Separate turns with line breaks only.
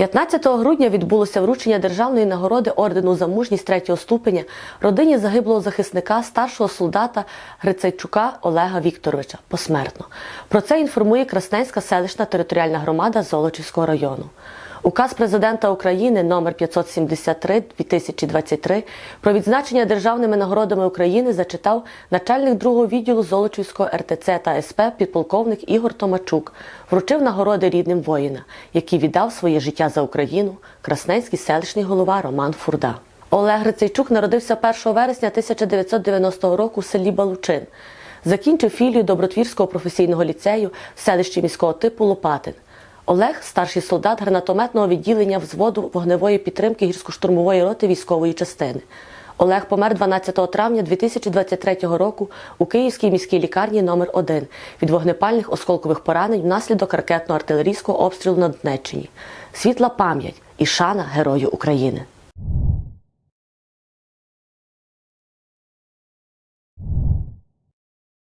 15 грудня відбулося вручення державної нагороди ордену за мужність третього ступеня родині загиблого захисника старшого солдата Грицайчука Олега Вікторовича посмертно. Про це інформує Красненська селищна територіальна громада Золочівського району. Указ президента України номер 573 2023 про відзначення державними нагородами України зачитав начальник другого відділу Золочівського РТЦ та СП підполковник Ігор Томачук. Вручив нагороди рідним воїна, який віддав своє життя за Україну, красненський селищний голова Роман Фурда. Олег Грицейчук народився 1 вересня 1990 року в селі Балучин. Закінчив філію Добротвірського професійного ліцею в селищі міського типу Лопатин. Олег старший солдат гранатометного відділення взводу вогневої підтримки гірсько-штурмової роти військової частини. Олег помер 12 травня 2023 року у Київській міській лікарні номер 1 від вогнепальних осколкових поранень внаслідок ракетно-артилерійського обстрілу на Донеччині. Світла пам'ять і шана Герою України.